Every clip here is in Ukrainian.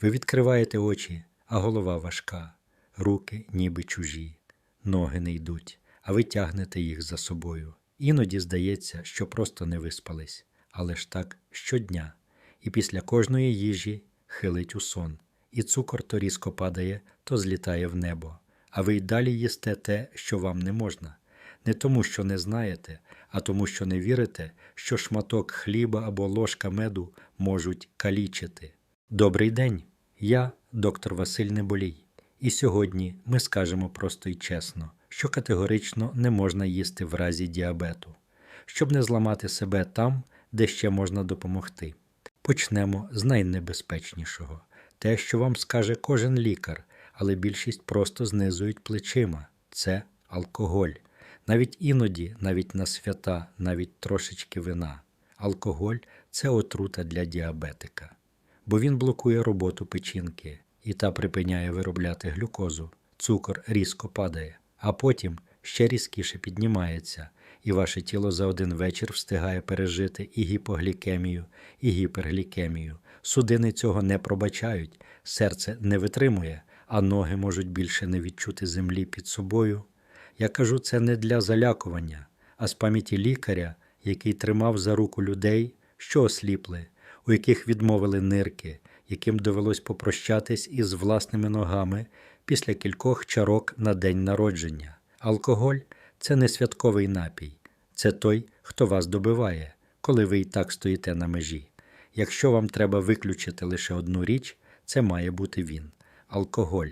Ви відкриваєте очі, а голова важка, руки ніби чужі, ноги не йдуть, а ви тягнете їх за собою. Іноді здається, що просто не виспались, але ж так щодня. І після кожної їжі хилить у сон, і цукор то різко падає, то злітає в небо. А ви й далі їсте те, що вам не можна, не тому, що не знаєте, а тому, що не вірите, що шматок хліба або ложка меду можуть калічити. Добрий день! Я доктор Василь Неболій. І сьогодні ми скажемо просто й чесно, що категорично не можна їсти в разі діабету, щоб не зламати себе там, де ще можна допомогти. Почнемо з найнебезпечнішого те, що вам скаже кожен лікар, але більшість просто знизують плечима це алкоголь. Навіть іноді, навіть на свята, навіть трошечки вина. Алкоголь це отрута для діабетика, бо він блокує роботу печінки, і та припиняє виробляти глюкозу. Цукор різко падає, а потім ще різкіше піднімається, і ваше тіло за один вечір встигає пережити і гіпоглікемію, і гіперглікемію. Судини цього не пробачають, серце не витримує, а ноги можуть більше не відчути землі під собою. Я кажу це не для залякування, а з пам'яті лікаря, який тримав за руку людей, що осліпли, у яких відмовили нирки, яким довелось попрощатись із власними ногами після кількох чарок на день народження. Алкоголь це не святковий напій, це той, хто вас добиває, коли ви і так стоїте на межі. Якщо вам треба виключити лише одну річ, це має бути він алкоголь,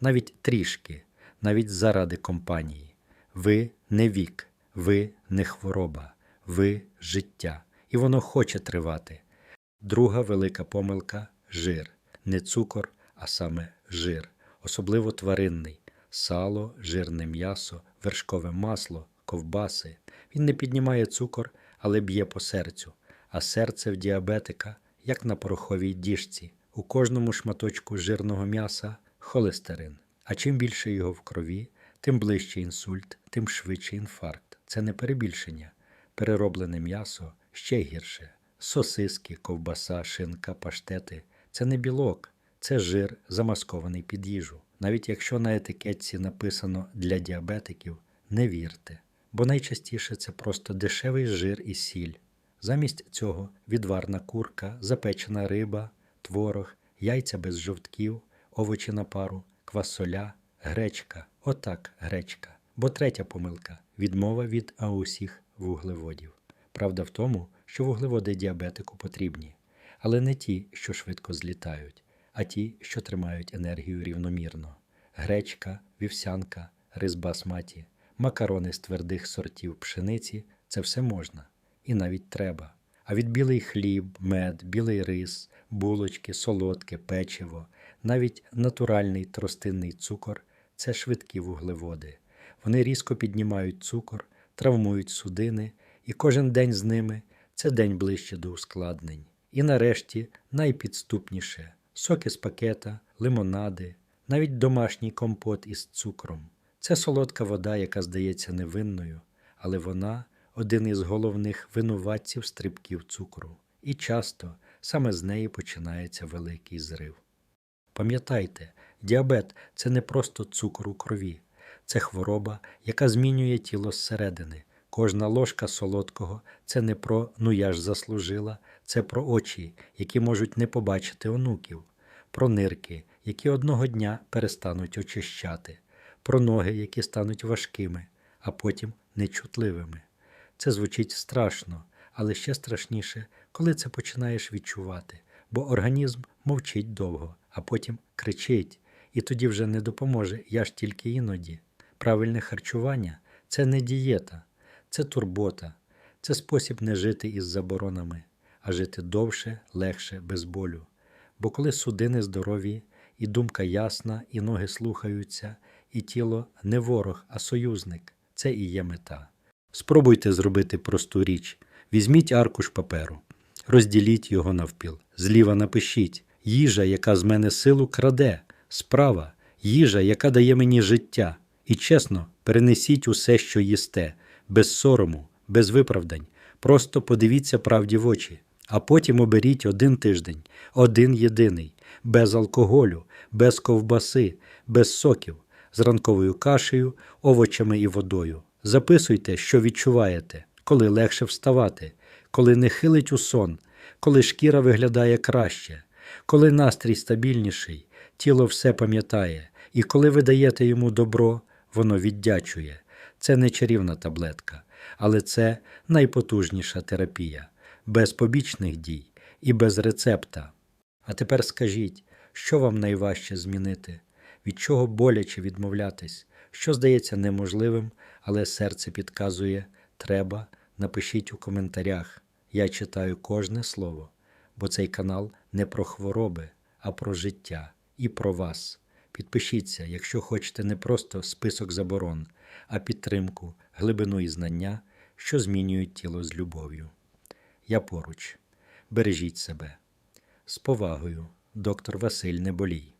навіть трішки, навіть заради компанії. Ви не вік, ви не хвороба, ви життя, і воно хоче тривати. Друга велика помилка жир, не цукор, а саме жир, особливо тваринний, сало, жирне м'ясо, вершкове масло, ковбаси. Він не піднімає цукор, але б'є по серцю, а серце в діабетика, як на пороховій діжці. У кожному шматочку жирного м'яса холестерин. А чим більше його в крові, тим ближче інсульт, тим швидше інфаркт. Це не перебільшення. Перероблене м'ясо ще гірше. Сосиски, ковбаса, шинка, паштети це не білок, це жир, замаскований під їжу. Навіть якщо на етикетці написано для діабетиків, не вірте, бо найчастіше це просто дешевий жир і сіль. Замість цього відварна курка, запечена риба, творог, яйця без жовтків, овочі на пару, квасоля, гречка. Отак гречка. Бо третя помилка відмова від аусіх вуглеводів. Правда в тому, що вуглеводи діабетику потрібні, але не ті, що швидко злітають, а ті, що тримають енергію рівномірно. Гречка, вівсянка, рис басматі, макарони з твердих сортів пшениці це все можна і навіть треба. А від білий хліб, мед, білий рис, булочки, солодке, печиво, навіть натуральний тростинний цукор це швидкі вуглеводи. Вони різко піднімають цукор, травмують судини, і кожен день з ними це день ближче до ускладнень. І нарешті найпідступніше соки з пакета, лимонади, навіть домашній компот із цукром. Це солодка вода, яка здається невинною, але вона один із головних винуватців стрибків цукру, і часто саме з неї починається великий зрив. Пам'ятайте, діабет це не просто цукор у крові, це хвороба, яка змінює тіло зсередини. Кожна ложка солодкого це не про ну я ж заслужила, це про очі, які можуть не побачити онуків, про нирки, які одного дня перестануть очищати, про ноги, які стануть важкими, а потім нечутливими. Це звучить страшно, але ще страшніше, коли це починаєш відчувати, бо організм мовчить довго, а потім кричить, і тоді вже не допоможе я ж тільки іноді. Правильне харчування це не дієта, це турбота, це спосіб не жити із заборонами, а жити довше, легше, без болю. Бо коли судини здорові, і думка ясна, і ноги слухаються, і тіло не ворог, а союзник це і є мета. Спробуйте зробити просту річ. Візьміть аркуш паперу, розділіть його навпіл. Зліва напишіть їжа, яка з мене силу краде, справа, їжа, яка дає мені життя. І чесно, перенесіть усе, що їсте, без сорому, без виправдань. Просто подивіться правді в очі. А потім оберіть один тиждень, один єдиний, без алкоголю, без ковбаси, без соків, з ранковою кашею, овочами і водою. Записуйте, що відчуваєте, коли легше вставати, коли не хилить у сон, коли шкіра виглядає краще, коли настрій стабільніший, тіло все пам'ятає, і коли ви даєте йому добро, воно віддячує. Це не чарівна таблетка, але це найпотужніша терапія, без побічних дій і без рецепта. А тепер скажіть, що вам найважче змінити, від чого боляче відмовлятись, що здається неможливим, але серце підказує треба, напишіть у коментарях. Я читаю кожне слово, бо цей канал не про хвороби, а про життя і про вас. Підпишіться, якщо хочете не просто список заборон, а підтримку, глибину і знання, що змінюють тіло з любов'ю. Я поруч. Бережіть себе. З повагою, доктор Василь Неболій.